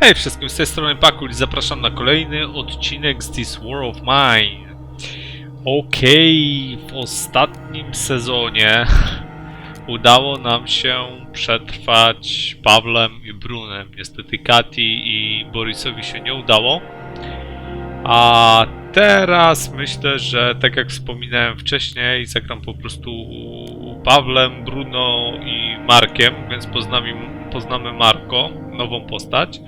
Hej wszystkim, z tej strony Pakul i zapraszam na kolejny odcinek z This War of Mine. Okej, w ostatnim sezonie udało nam się przetrwać Pawlem i Brunem. Niestety Kati i Borisowi się nie udało. A teraz myślę, że tak jak wspominałem wcześniej, zagram po prostu Pawlem, Bruno i Markiem, więc poznamy, poznamy Marko, nową postać.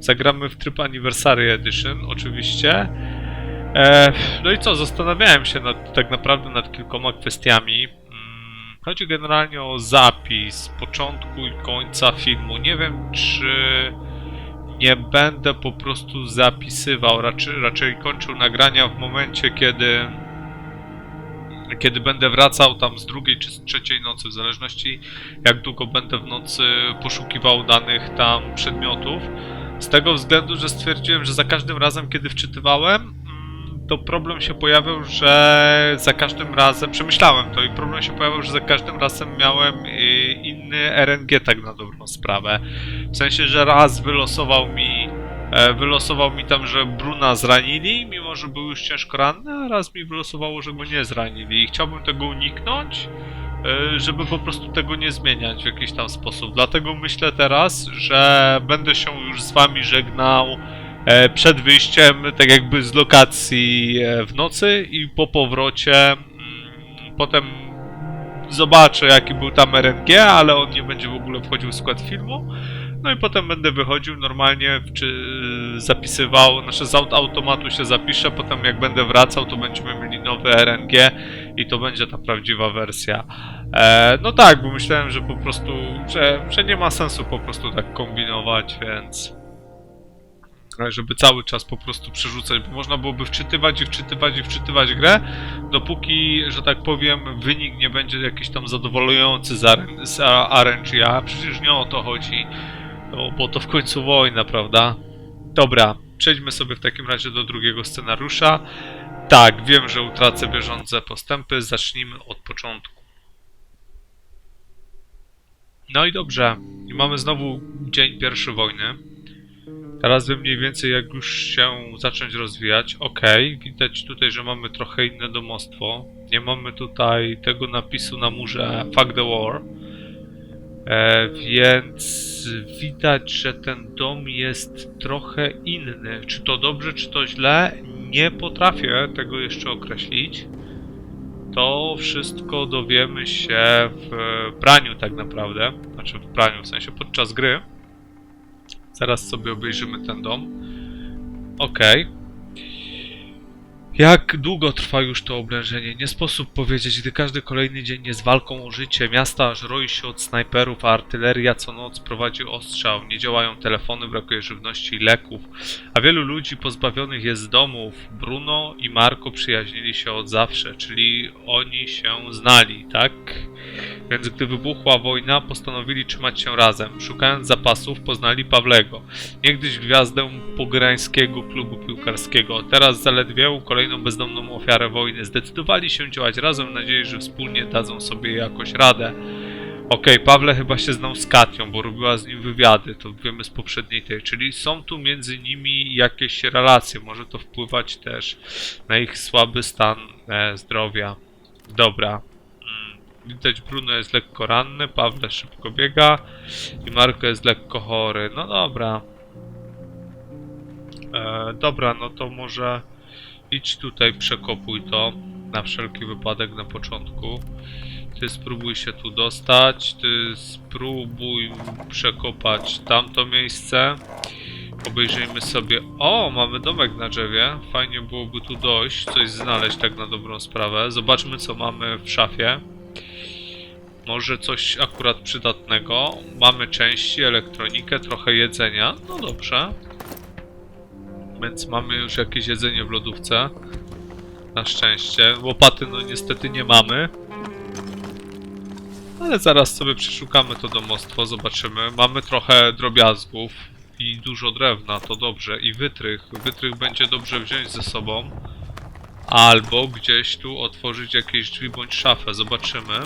Zagramy w tryb Anniversary Edition, oczywiście. E, no i co, zastanawiałem się nad, tak naprawdę nad kilkoma kwestiami. Mm, Chodzi generalnie o zapis początku i końca filmu. Nie wiem, czy nie będę po prostu zapisywał, raczej, raczej kończył nagrania w momencie, kiedy kiedy będę wracał tam z drugiej czy z trzeciej nocy, w zależności jak długo będę w nocy poszukiwał danych tam przedmiotów. Z tego względu, że stwierdziłem, że za każdym razem, kiedy wczytywałem, mm, to problem się pojawiał, że za każdym razem, przemyślałem to i problem się pojawiał, że za każdym razem miałem y, inny RNG tak na dobrą sprawę. W sensie, że raz wylosował mi wylosował mi tam, że Bruna zranili, mimo że był już ciężko ranny, a raz mi wylosowało, że go nie zranili i chciałbym tego uniknąć, e, żeby po prostu tego nie zmieniać w jakiś tam sposób. Dlatego myślę teraz, że będę się już z wami żegnał e, przed wyjściem, tak jakby z lokacji e, w nocy i po powrocie mm, potem zobaczę jaki był tam RNG, ale on nie będzie w ogóle wchodził w skład filmu. No i potem będę wychodził normalnie, czy zapisywał, znaczy z aut- automatu się zapiszę, potem jak będę wracał, to będziemy mieli nowy RNG i to będzie ta prawdziwa wersja. E, no tak, bo myślałem, że po prostu, że, że nie ma sensu po prostu tak kombinować, więc e, żeby cały czas po prostu przerzucać, bo można byłoby wczytywać i wczytywać i wczytywać grę, dopóki, że tak powiem, wynik nie będzie jakiś tam zadowalający z RNG, a przecież nie o to chodzi. No, bo to w końcu wojna, prawda? Dobra, przejdźmy sobie w takim razie do drugiego scenariusza. Tak, wiem, że utracę bieżące postępy, zacznijmy od początku. No i dobrze, i mamy znowu dzień pierwszy wojny. Teraz wiem mniej więcej jak już się zacząć rozwijać. Okej, widać tutaj, że mamy trochę inne domostwo. Nie mamy tutaj tego napisu na murze Fuck the War. E, więc widać, że ten dom jest trochę inny. Czy to dobrze, czy to źle? Nie potrafię tego jeszcze określić. To wszystko dowiemy się w praniu tak naprawdę. Znaczy w praniu, w sensie podczas gry. Zaraz sobie obejrzymy ten dom. Okej. Jak długo trwa już to oblężenie? Nie sposób powiedzieć, gdy każdy kolejny dzień jest walką o życie. Miasta aż roi się od snajperów, a artyleria co noc prowadzi ostrzał. Nie działają telefony, brakuje żywności i leków. A wielu ludzi pozbawionych jest domów. Bruno i Marco przyjaźnili się od zawsze, czyli oni się znali, tak? Więc gdy wybuchła wojna, postanowili trzymać się razem. Szukając zapasów, poznali Pawlego. Niegdyś gwiazdę pograńskiego klubu piłkarskiego. Teraz zaledwie kolejną bezdomną ofiarę wojny. Zdecydowali się działać razem w nadziei, że wspólnie dadzą sobie jakoś radę. Okej, Pawle chyba się znał z Katią, bo robiła z nim wywiady, to wiemy z poprzedniej tej, czyli są tu między nimi jakieś relacje, może to wpływać też na ich słaby stan e, zdrowia. Dobra. Mm, Widać Bruno jest lekko ranny, Pawle szybko biega i Marko jest lekko chory. No dobra. E, dobra, no to może idź tutaj, przekopuj to na wszelki wypadek na początku. Ty spróbuj się tu dostać, ty spróbuj przekopać tamto miejsce. Obejrzyjmy sobie. O, mamy domek na drzewie. Fajnie byłoby tu dojść, coś znaleźć tak na dobrą sprawę. Zobaczmy, co mamy w szafie. Może coś akurat przydatnego. Mamy części, elektronikę, trochę jedzenia. No dobrze. Więc mamy już jakieś jedzenie w lodówce. Na szczęście. Łopaty no niestety nie mamy. Ale zaraz sobie przeszukamy to domostwo, zobaczymy. Mamy trochę drobiazgów i dużo drewna, to dobrze. I wytrych. Wytrych będzie dobrze wziąć ze sobą. Albo gdzieś tu otworzyć jakieś drzwi bądź szafę, zobaczymy.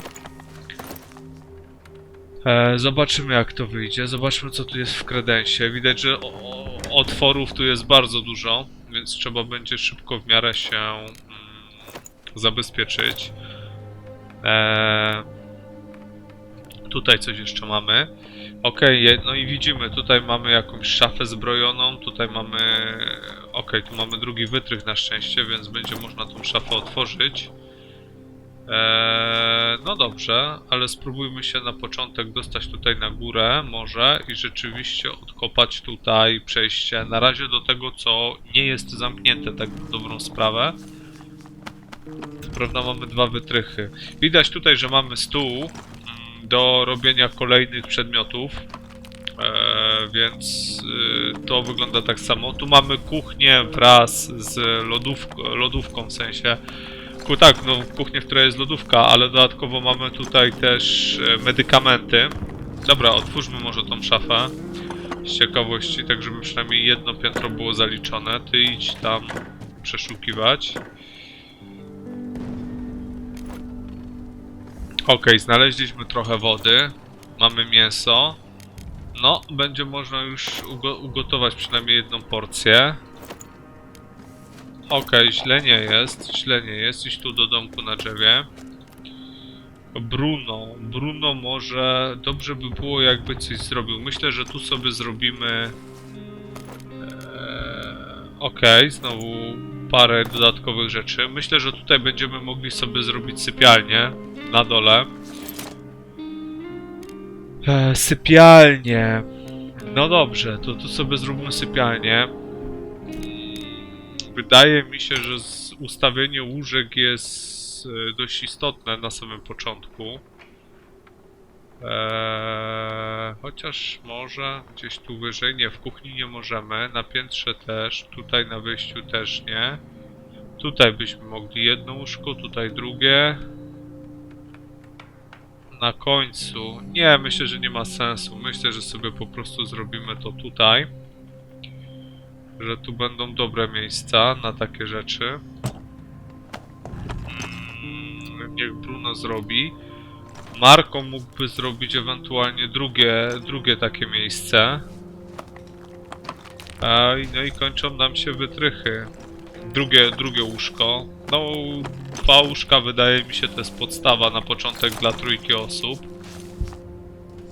E, zobaczymy jak to wyjdzie. Zobaczmy co tu jest w kredensie. Widać, że o, otworów tu jest bardzo dużo, więc trzeba będzie szybko w miarę się mm, zabezpieczyć. E, tutaj coś jeszcze mamy. Je- no i widzimy, tutaj mamy jakąś szafę zbrojoną, tutaj mamy... Okej, tu mamy drugi wytrych na szczęście, więc będzie można tą szafę otworzyć. Eee, no dobrze, ale spróbujmy się na początek dostać tutaj na górę może i rzeczywiście odkopać tutaj przejście na razie do tego, co nie jest zamknięte, tak dobrą sprawę. Co prawda mamy dwa wytrychy. Widać tutaj, że mamy stół mm, do robienia kolejnych przedmiotów. Eee, więc y, to wygląda tak samo. Tu mamy kuchnię wraz z lodówką w sensie. Ku, tak, no kuchnię, w której jest lodówka, ale dodatkowo mamy tutaj też e, medykamenty. Dobra, otwórzmy może tą szafę. Z ciekawości, tak żeby przynajmniej jedno piętro było zaliczone. Ty idź tam przeszukiwać. Okej, znaleźliśmy trochę wody. Mamy mięso. No, będzie można już ugo ugotować przynajmniej jedną porcję. Okej, źle nie jest, źle nie jest. Idź tu do domku na drzewie. Bruno. Bruno może... Dobrze by było jakby coś zrobił. Myślę, że tu sobie zrobimy... Eee, Okej, znowu parę dodatkowych rzeczy. Myślę, że tutaj będziemy mogli sobie zrobić sypialnię na dole. Eee, sypialnię. No dobrze, to tu sobie zróbmy sypialnię. Wydaje mi się, że ustawienie łóżek jest e, dość istotne na samym początku. Eee, chociaż może gdzieś tu wyżej, nie, w kuchni nie możemy, na piętrze też, tutaj na wyjściu też nie. Tutaj byśmy mogli jedno łóżko, tutaj drugie. Na końcu, nie, myślę, że nie ma sensu, myślę, że sobie po prostu zrobimy to tutaj że tu będą dobre miejsca na takie rzeczy. Mm, Niech Bruno zrobi. Marko mógłby zrobić ewentualnie drugie, drugie takie miejsce. I- no i kończą nam się wytrychy. Drugie, drugie łóżko. No, dwa łóżka wydaje mi się to jest podstawa na początek dla trójki osób.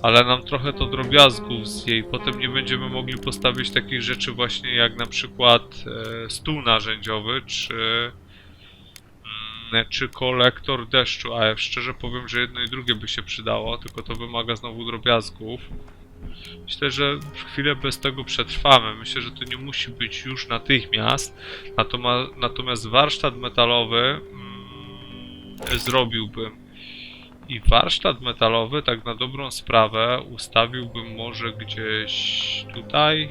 Ale nam trochę to drobiazgów z jej. Potem nie będziemy mogli postawić takich rzeczy właśnie jak na przykład e, stół narzędziowy, czy, mm, czy kolektor deszczu. A ja szczerze powiem, że jedno i drugie by się przydało, tylko to wymaga znowu drobiazgów. Myślę, że chwilę bez tego przetrwamy. Myślę, że to nie musi być już natychmiast. Natomiast, natomiast warsztat metalowy mm, zrobiłbym. I warsztat metalowy, tak na dobrą sprawę, ustawiłbym może gdzieś tutaj.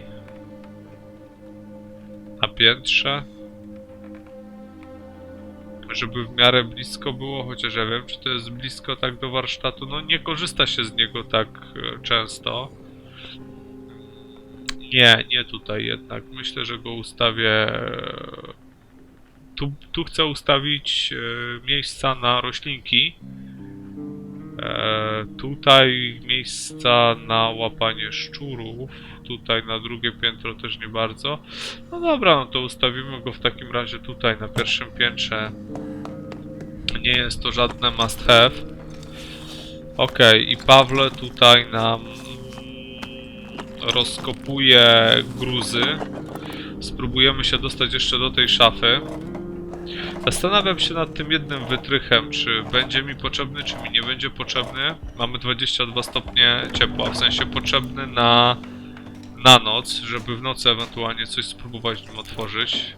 Na piętrze. Żeby w miarę blisko było, chociaż ja wiem, czy to jest blisko tak do warsztatu. No nie korzysta się z niego tak e, często. Nie, nie tutaj jednak. Myślę, że go ustawię. e, Tu, tu chcę ustawić e, miejsca na roślinki. E, tutaj miejsca na łapanie szczurów. Tutaj na drugie piętro też nie bardzo. No dobra, no to ustawimy go w takim razie tutaj na pierwszym piętrze. Nie jest to żadne must have. Okej, i Pawle tutaj nam rozkopuje gruzy. Spróbujemy się dostać jeszcze do tej szafy. Zastanawiam się nad tym jednym wytrychem, czy będzie mi potrzebny, czy mi nie będzie potrzebny. Mamy 22 stopnie ciepła, w sensie potrzebny na, na noc, żeby w nocy ewentualnie coś spróbować nim otworzyć.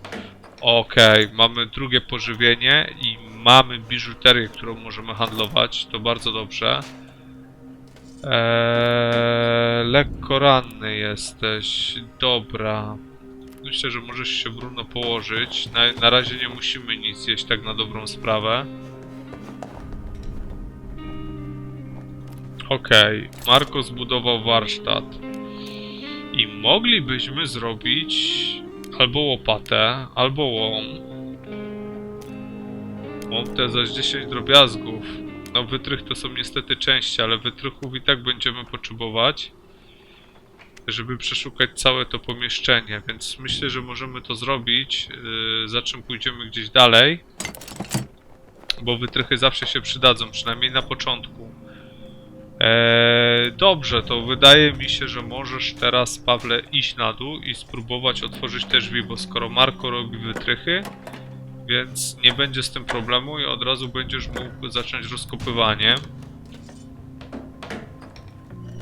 Okej, mamy drugie pożywienie i mamy biżuterię, którą możemy handlować, to bardzo dobrze. Eee, lekko ranny jesteś, dobra. Myślę, że możesz się Bruno położyć. Na, na razie nie musimy nic jeść tak na dobrą sprawę. Okej, Marko zbudował warsztat. I moglibyśmy zrobić albo łopatę, albo łom. Łom te zaś 10 drobiazgów. No wytrych to są niestety części, ale wytrychów i tak będziemy potrzebować, żeby przeszukać całe to pomieszczenie, więc myślę, że możemy to zrobić, yy, za czym pójdziemy gdzieś dalej, bo wytrychy zawsze się przydadzą, przynajmniej na początku. Eee, dobrze, to wydaje mi się, że możesz teraz, Pawle, iść na dół i spróbować otworzyć te drzwi, bo skoro Marko robi wytrychy, więc nie będzie z tym problemu i od razu będziesz mógł zacząć rozkopywanie.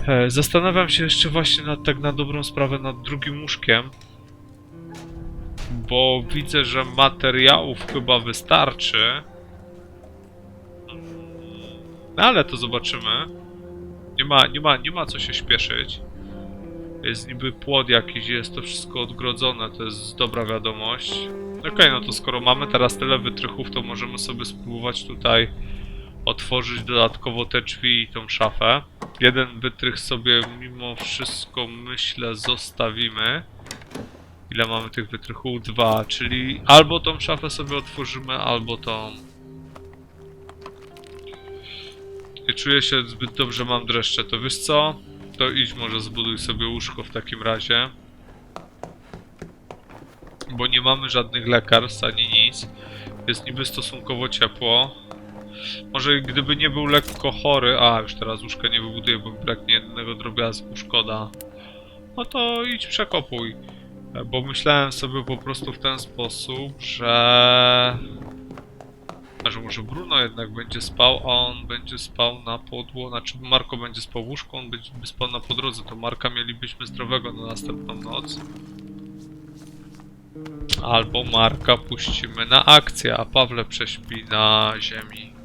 E, Zastanawiam się jeszcze właśnie nad, tak na dobrą sprawę nad drugim łóżkiem. Bo widzę, że materiałów chyba wystarczy. No ale to zobaczymy. Nie ma, nie ma, nie ma co się śpieszyć. Jest niby płot jakiś, jest to wszystko odgrodzone, to jest dobra wiadomość. Okej, no to skoro mamy teraz tyle wytrychów, to możemy sobie spróbować tutaj otworzyć dodatkowo te drzwi i tą szafę. Jeden wytrych sobie mimo wszystko myślę zostawimy. Ile mamy tych wytrychów? Dwa, czyli albo tą szafę sobie otworzymy, albo tą. Nie czuję się zbyt dobrze, mam dreszcze. To wiesz co? To idź może zbuduj sobie łóżko w takim razie. Bo nie mamy żadnych lekarstw ani nic. Jest niby stosunkowo ciepło. Może gdyby nie był lekko chory... A, już teraz łóżka nie wybuduję, bo braknie jednego drobiazgu, szkoda. No to idź przekopuj. E, Bo myślałem sobie po prostu w ten sposób, że... A że może Bruno jednak będzie spał, a on będzie spał na podło... Znaczy Marko będzie spał w on będzie spał na podrodze, to Marka mielibyśmy zdrowego na następną noc. Albo Marka puścimy na akcję, a Pawle prześpi na ziemi.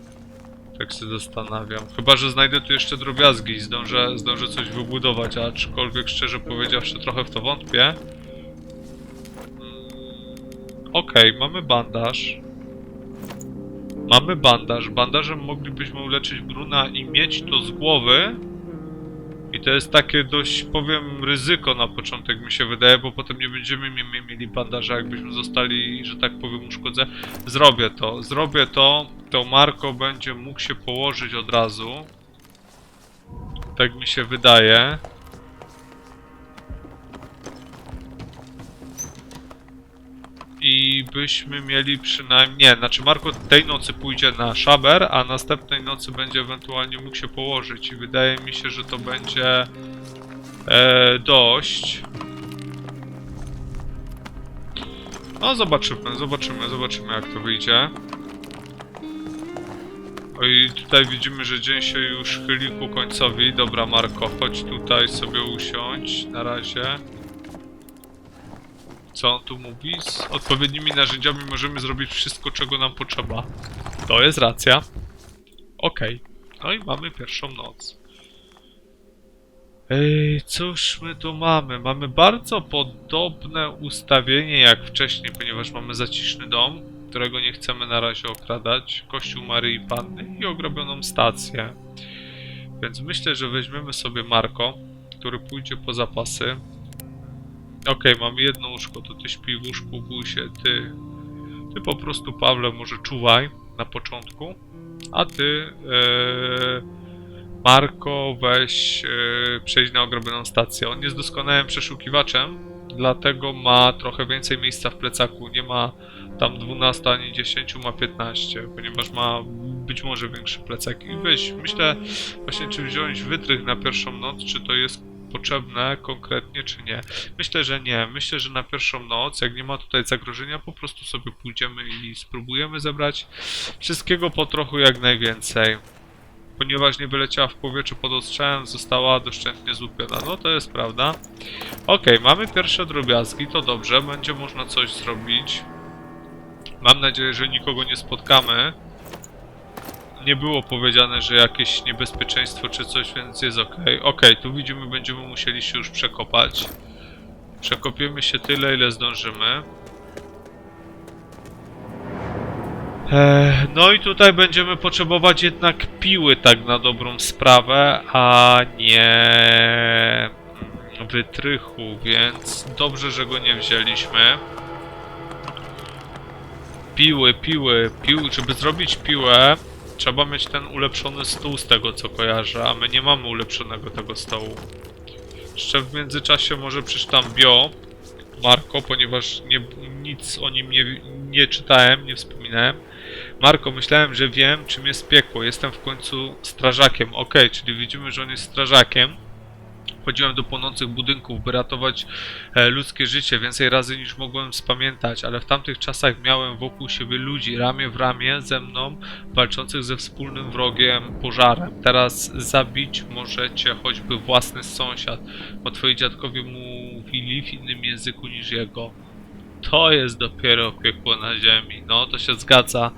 Tak się zastanawiam. Chyba, że znajdę tu jeszcze drobiazgi i zdążę, zdążę coś wybudować, aczkolwiek szczerze powiedziawszy trochę w to wątpię. Mm, Okej, mamy bandaż. Mamy bandaż. Bandażem moglibyśmy uleczyć Bruna i mieć to z głowy. To jest takie dość, powiem, ryzyko na początek mi się wydaje, bo potem nie będziemy mie- mieli bandaża, jakbyśmy zostali, że tak powiem, uszkodzeni. Zrobię to, zrobię to. To Marko będzie mógł się położyć od razu. Tak mi się wydaje. Byśmy mieli przynajmniej... Nie, znaczy Marko tej nocy pójdzie na szaber, a następnej nocy będzie ewentualnie mógł się położyć. I wydaje mi się, że to będzie e, dość. No zobaczymy, zobaczymy, zobaczymy jak to wyjdzie. O i tutaj widzimy, że dzień się już chyli ku końcowi. Dobra Marko, chodź tutaj sobie usiądź na razie. Co on tu mówi? Z odpowiednimi narzędziami możemy zrobić wszystko, czego nam potrzeba. To jest racja. Okej. No i mamy pierwszą noc. Ej, cóż my tu mamy? Mamy bardzo podobne ustawienie jak wcześniej, ponieważ mamy zaciszny dom, którego nie chcemy na razie okradać, kościół Maryi Panny i ogrobioną stację. Więc myślę, że weźmiemy sobie Marko, który pójdzie po zapasy. Okej, mamy jedno łóżko, to ty śpi w łóżku, bój się, ty... Ty po prostu, Pawle, może czuwaj na początku, a ty, e, Marko, weź, e, przejdź na ogrobioną stację. On jest doskonałym przeszukiwaczem, dlatego ma trochę więcej miejsca w plecaku, nie ma tam 12 ani 10, ma 15, ponieważ ma być może większy plecak. I weź, myślę właśnie, czy wziąć wytrych na pierwszą noc, czy to jest potrzebne konkretnie, czy nie. Myślę, że nie. Myślę, że na pierwszą noc, jak nie ma tutaj zagrożenia, po prostu sobie pójdziemy i spróbujemy zebrać wszystkiego po trochu jak najwięcej. Ponieważ nie wyleciała w powietrze pod ostrzałem, została doszczętnie złupiona. No to jest prawda. Okej, mamy pierwsze drobiazgi, to dobrze, będzie można coś zrobić. Mam nadzieję, że nikogo nie spotkamy. Nie było powiedziane, że jakieś niebezpieczeństwo czy coś, więc jest ok. Ok, tu widzimy, będziemy musieli się już przekopać. Przekopiemy się tyle, ile zdążymy. Ech, no i tutaj będziemy potrzebować jednak piły tak na dobrą sprawę, a nie wytrychu, więc dobrze, że go nie wzięliśmy. Piły, piły, piły, żeby zrobić piłę, Trzeba mieć ten ulepszony stół z tego co kojarzę, a my nie mamy ulepszonego tego stołu. Jeszcze w międzyczasie może przeczytam bio Marko, ponieważ nie, nic o nim nie, nie czytałem, nie wspominałem. Marko, myślałem, że wiem czym jest piekło. Jestem w końcu strażakiem. Okej, czyli widzimy, że on jest strażakiem. Chodziłem do płonących budynków, by ratować e, ludzkie życie więcej razy niż mogłem spamiętać, ale w tamtych czasach miałem wokół siebie ludzi, ramię w ramię ze mną, walczących ze wspólnym wrogiem, pożarem. Teraz zabić możecie choćby własny sąsiad, bo twoi dziadkowie mówili w innym języku niż jego. To jest dopiero piekło na ziemi. No, to się zgadza.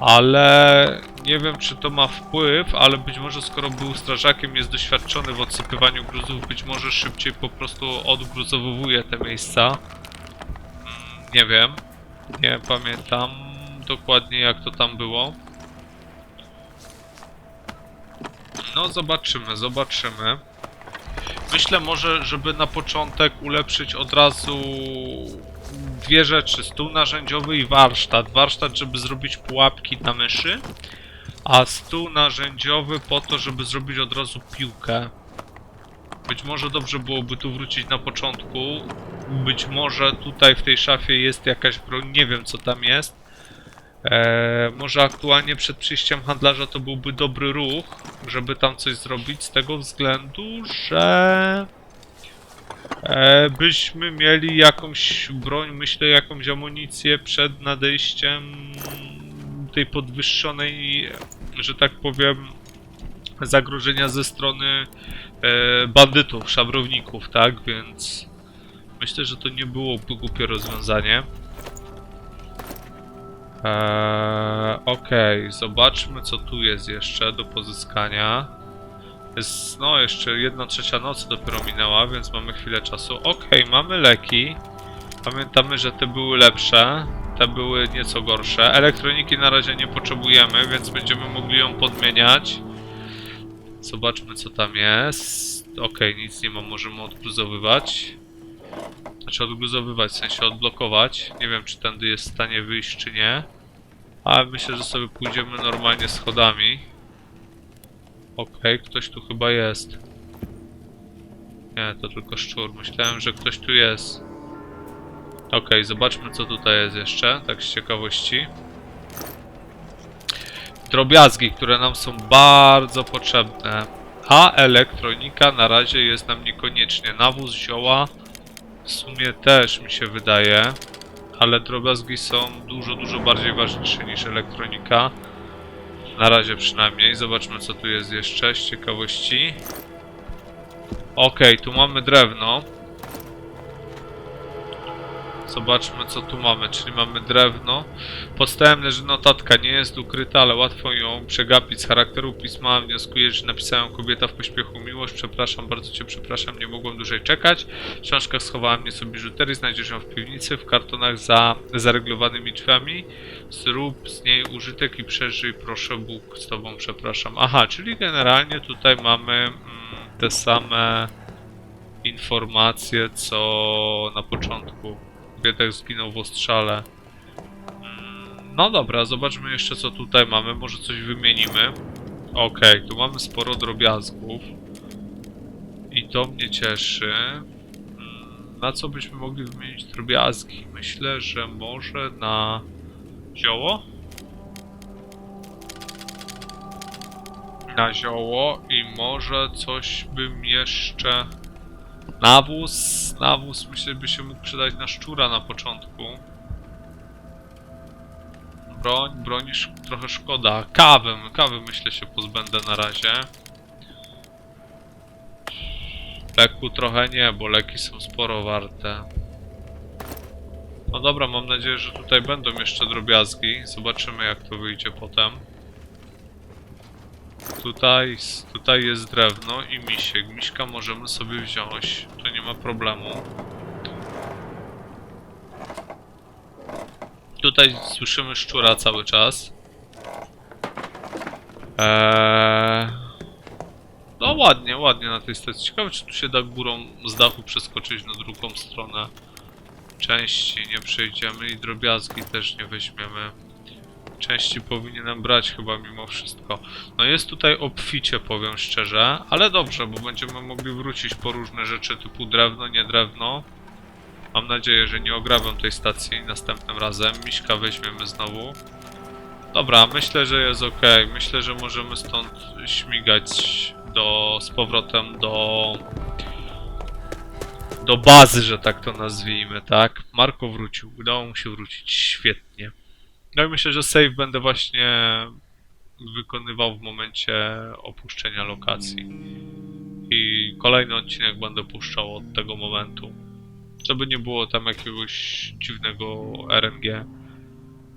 Ale nie wiem, czy to ma wpływ, ale być może skoro był strażakiem, jest doświadczony w odsypywaniu gruzów, być może szybciej po prostu odgruzowuje te miejsca. Mm, Nie wiem. Nie pamiętam dokładnie jak to tam było. No zobaczymy, zobaczymy. Myślę może, żeby na początek ulepszyć od razu dwie rzeczy. Stół narzędziowy i warsztat. Warsztat, żeby zrobić pułapki na myszy, a stół narzędziowy po to, żeby zrobić od razu piłkę. Być może dobrze byłoby tu wrócić na początku. Być może tutaj w tej szafie jest jakaś broń, nie wiem co tam jest. Eee, może aktualnie przed przyjściem handlarza to byłby dobry ruch, żeby tam coś zrobić, z tego względu, że e, byśmy mieli jakąś broń, myślę, jakąś amunicję przed nadejściem tej podwyższonej, że tak powiem, zagrożenia ze strony e, bandytów, szabrowników, tak? Więc myślę, że to nie byłoby głupie rozwiązanie. Eee, Okej, zobaczmy co tu jest jeszcze do pozyskania. Jest, no, jeszcze jedna trzecia nocy dopiero minęła, więc mamy chwilę czasu. Okej, mamy leki. Pamiętamy, że te były lepsze, te były nieco gorsze. Elektroniki na razie nie potrzebujemy, więc będziemy mogli ją podmieniać. Zobaczmy co tam jest. Okej, nic nie ma, możemy odgruzowywać. Znaczy odgruzowywać, w sensie odblokować. Nie wiem, czy tędy jest w stanie wyjść, czy nie. Ale myślę, że sobie pójdziemy normalnie schodami. Okej, ktoś tu chyba jest. Nie, to tylko szczur. Myślałem, że ktoś tu jest. Okej, zobaczmy co tutaj jest jeszcze, tak z ciekawości. Drobiazgi, które nam są bardzo potrzebne. A elektronika na razie jest nam niekoniecznie. Nawóz, zioła w sumie też mi się wydaje. Ale drobiazgi są dużo, dużo bardziej ważniejsze niż elektronika. Na razie przynajmniej. Zobaczmy co tu jest jeszcze z ciekawości. Okej, tu mamy drewno. Zobaczmy co tu mamy, czyli mamy drewno. Pod stołem leży notatka, nie jest ukryta, ale łatwo ją przegapić. Z charakteru pisma wnioskuję, że napisałem kobieta w pośpiechu miłość. Przepraszam, bardzo cię przepraszam, nie mogłem dłużej czekać. W książkach schowałem nieco biżuterii, znajdziesz ją w piwnicy, w kartonach za zareglowanymi drzwiami. Zrób z niej użytek i przeżyj, proszę Bóg z tobą, przepraszam. Aha, czyli generalnie tutaj mamy mm, te same informacje, co na początku. Kobieta zginął w ostrzale. Mm, No dobra, zobaczmy jeszcze co tutaj mamy. Może coś wymienimy. Okej, tu mamy sporo drobiazgów. I to mnie cieszy. Mm, Na co byśmy mogli wymienić drobiazgi? Myślę, że może na zioło? Na zioło i może coś bym jeszcze... Nawóz, nawóz myślę by się mógł przydać na szczura na początku. Broń, broń trochę szkoda. Kawę, kawy myślę się pozbędę na razie. Leku trochę nie, bo leki są sporo warte. No dobra, mam nadzieję, że tutaj będą jeszcze drobiazgi. Zobaczymy jak to wyjdzie potem. Tutaj, tutaj jest drewno i misiek. Miśka możemy sobie wziąć. To nie ma problemu. Tutaj słyszymy szczura cały czas. Eee... No ładnie, ładnie na tej stacji. Ciekawe czy tu się da górą z dachu przeskoczyć na drugą stronę. Części nie przejdziemy i drobiazgi też nie weźmiemy. Części powinienem brać chyba mimo wszystko. No jest tutaj obficie, powiem szczerze, ale dobrze, bo będziemy mogli wrócić po różne rzeczy typu drewno, nie drewno. Mam nadzieję, że nie ograbią tej stacji następnym razem. Miśka weźmiemy znowu. Dobra, myślę, że jest ok. Myślę, że możemy stąd śmigać do, z powrotem do do bazy, że tak to nazwijmy, tak? Marko wrócił, udało mu się wrócić, świetnie. No i myślę, że save będę właśnie wykonywał w momencie opuszczenia lokacji. I kolejny odcinek będę puszczał od tego momentu. Żeby nie było tam jakiegoś dziwnego RNG.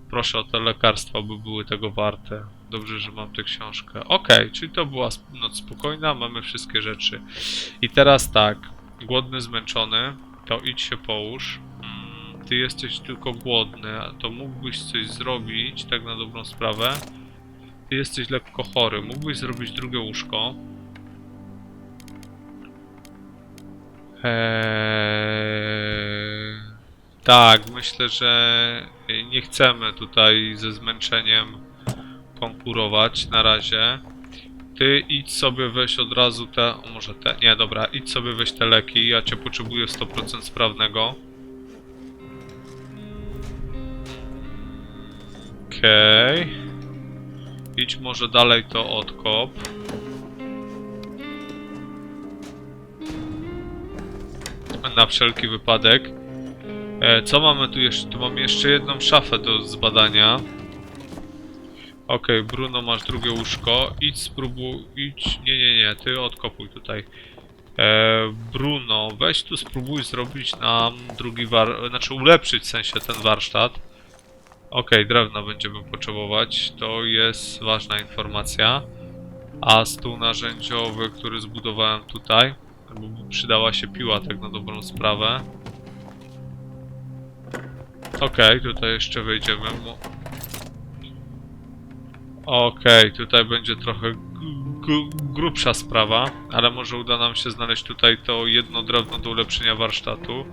Proszę o te lekarstwa, by były tego warte. Dobrze, że mam tę książkę. Okej, czyli to była noc spokojna, mamy wszystkie rzeczy. I teraz tak, głodny, zmęczony, to idź się połóż. Ty jesteś tylko głodny, a to mógłbyś coś zrobić, tak na dobrą sprawę. Ty jesteś lekko chory, mógłbyś zrobić drugie łóżko. Eee, tak, myślę, że nie chcemy tutaj ze zmęczeniem konkurować na razie. Ty idź sobie weź od razu te, o może te, nie dobra, idź sobie weź te leki, ja cię potrzebuję 100% sprawnego. Okej. Idź może dalej to odkop. Na wszelki wypadek. E, co mamy tu jeszcze? Tu mamy jeszcze jedną szafę do zbadania. Okej, Bruno, masz drugie łóżko. Idź, spróbuj. Idź. Nie, nie, nie, ty odkopuj tutaj. E, Bruno, weź tu spróbuj zrobić nam drugi war... Znaczy ulepszyć w sensie ten warsztat. Okej, drewno będziemy potrzebować. To jest ważna informacja. A stół narzędziowy, który zbudowałem tutaj. Przydała się piła, tak na dobrą sprawę. Okej, tutaj jeszcze wejdziemy. Okej, tutaj będzie trochę grubsza sprawa, ale może uda nam się znaleźć tutaj to jedno drewno do ulepszenia warsztatu.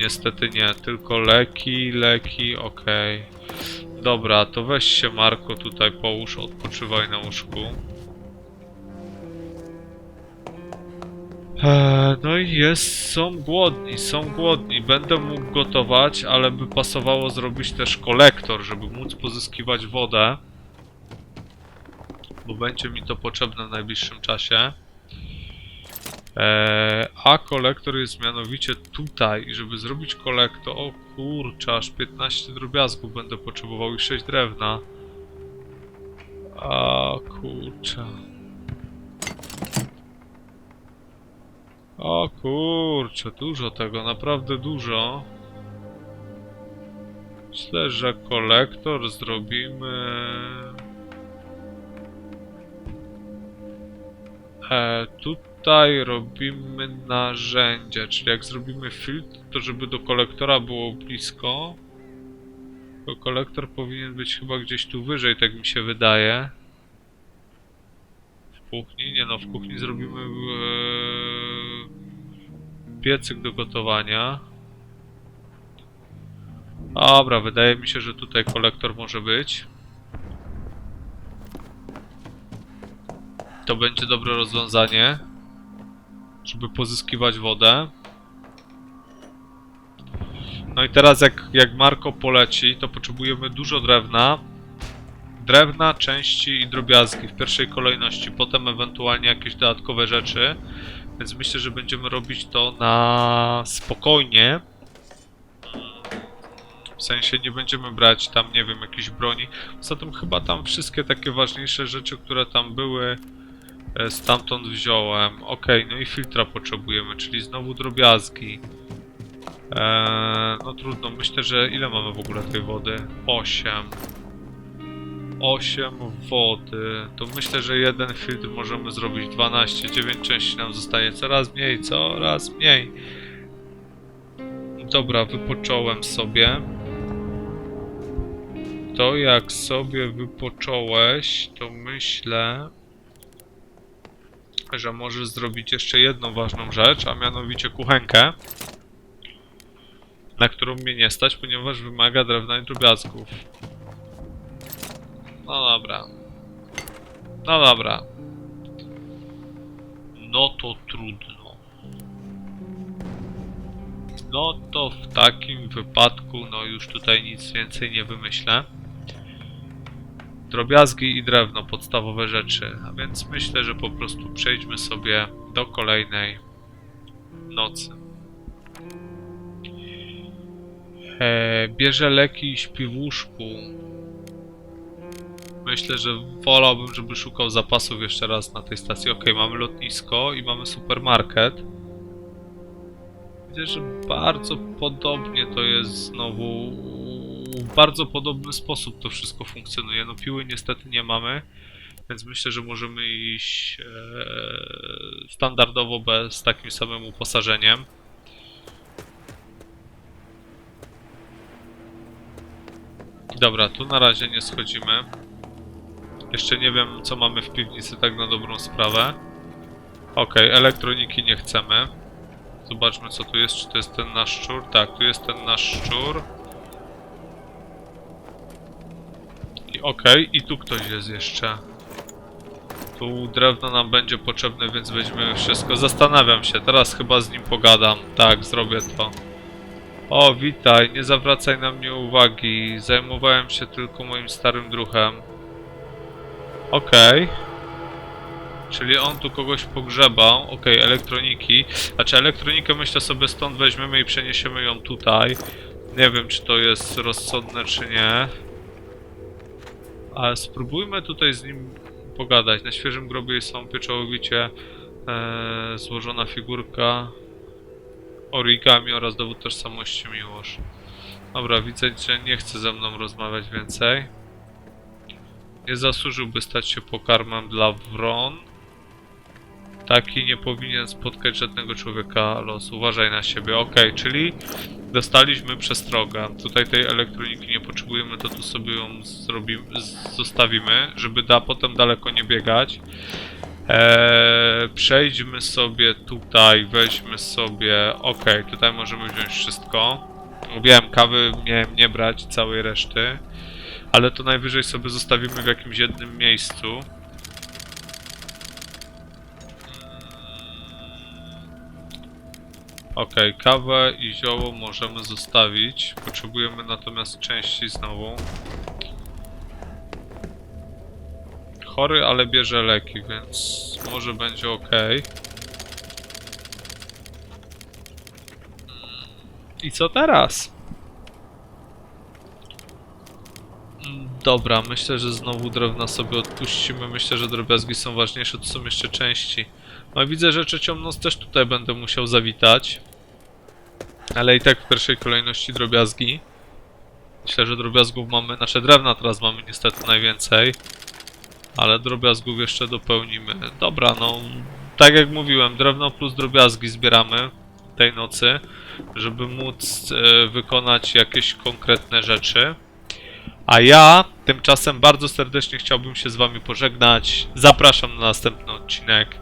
Niestety nie, tylko leki, leki, okej. Dobra, to weź się Marko tutaj połóż, odpoczywaj na łóżku. Eee, no i jest, są głodni, są głodni. Będę mógł gotować, ale by pasowało zrobić też kolektor, żeby móc pozyskiwać wodę bo będzie mi to potrzebne w najbliższym czasie. Eee, a kolektor jest mianowicie tutaj i żeby zrobić kolektor, o kurczę, aż 15 drobiazgów będę potrzebował i 6 drewna. A kurczę. O kurczę, dużo tego, naprawdę dużo. Myślę, że kolektor zrobimy... E, tutaj robimy narzędzia, czyli jak zrobimy filtr, to żeby do kolektora było blisko. To kolektor powinien być chyba gdzieś tu wyżej, tak mi się wydaje. W kuchni? Nie no, w kuchni zrobimy e, piecyk do gotowania. Dobra, wydaje mi się, że tutaj kolektor może być. To będzie dobre rozwiązanie, żeby pozyskiwać wodę. No i teraz jak, jak Marko poleci, to potrzebujemy dużo drewna. Drewna, części i drobiazgi w pierwszej kolejności, potem ewentualnie jakieś dodatkowe rzeczy. Więc myślę, że będziemy robić to na spokojnie. W sensie nie będziemy brać tam, nie wiem, jakiejś broni. Poza tym chyba tam wszystkie takie ważniejsze rzeczy, które tam były, stamtąd wziąłem. Okej, no i filtra potrzebujemy, czyli znowu drobiazgi. Eee, no trudno, myślę, że ile mamy w ogóle tej wody? 8. 8 wody. To myślę, że jeden filtr możemy zrobić 12. 9 części nam zostaje coraz mniej, coraz mniej. Dobra, wypocząłem sobie. To jak sobie wypocząłeś, to myślę, że możesz zrobić jeszcze jedną ważną rzecz, a mianowicie kuchenkę, na którą mnie nie stać, ponieważ wymaga drewna i drobiazgów. No dobra. No dobra. No to trudno. No to w takim wypadku, no już tutaj nic więcej nie wymyślę. Drobiazgi i drewno, podstawowe rzeczy. A więc myślę, że po prostu przejdźmy sobie do kolejnej nocy. E, bierze leki i śpi w łóżku. Myślę, że wolałbym, żeby szukał zapasów jeszcze raz na tej stacji. Ok, mamy lotnisko i mamy supermarket. Widzę, że bardzo podobnie to jest znowu. Bardzo podobny sposób to wszystko funkcjonuje. No piły niestety nie mamy, więc myślę, że możemy iść e, standardowo bez takim samym uposażeniem. Dobra, tu na razie nie schodzimy. Jeszcze nie wiem, co mamy w piwnicy, tak na dobrą sprawę. Okej, elektroniki nie chcemy. Zobaczmy, co tu jest. Czy to jest ten nasz szczur? Tak, tu jest ten nasz szczur. Okej, i tu ktoś jest jeszcze. Tu drewno nam będzie potrzebne, więc weźmiemy wszystko. Zastanawiam się, teraz chyba z nim pogadam. Tak, zrobię to. O, witaj, nie zawracaj na mnie uwagi. Zajmowałem się tylko moim starym druhem. Okej. Czyli on tu kogoś pogrzebał. Okej, elektroniki. Znaczy elektronikę myślę sobie stąd weźmiemy i przeniesiemy ją tutaj. Nie wiem czy to jest rozsądne czy nie. Ale spróbujmy tutaj z nim pogadać. Na świeżym grobie są pieczołowicie e, złożona figurka origami oraz dowód tożsamości Miłosz. Dobra, widzę, że nie chce ze mną rozmawiać więcej. Nie zasłużyłby stać się pokarmem dla wron. Taki nie powinien spotkać żadnego człowieka losu. Uważaj na siebie. Okej, czyli dostaliśmy przestrogę. Tutaj tej elektroniki nie potrzebujemy, to tu sobie ją zrobimy, zostawimy, żeby da potem daleko nie biegać. Eee, przejdźmy sobie tutaj, weźmy sobie. Okej, tutaj możemy wziąć wszystko. Mówiłem, kawy miałem nie brać, całej reszty. Ale to najwyżej sobie zostawimy w jakimś jednym miejscu. Okej, kawę i zioło możemy zostawić. Potrzebujemy natomiast części znowu. Chory, ale bierze leki, więc może będzie ok. I co teraz? Dobra, myślę, że znowu drewna sobie odpuścimy. Myślę, że drobiazgi są ważniejsze, to są jeszcze części. No widzę, że trzecią noc też tutaj będę musiał zawitać. Ale i tak w pierwszej kolejności drobiazgi. Myślę, że drobiazgów mamy, nasze drewna teraz mamy niestety najwięcej. Ale drobiazgów jeszcze dopełnimy. Dobra, no tak jak mówiłem, drewno plus drobiazgi zbieramy tej nocy, żeby móc e, wykonać jakieś konkretne rzeczy. A ja tymczasem bardzo serdecznie chciałbym się z wami pożegnać. Zapraszam na następny odcinek.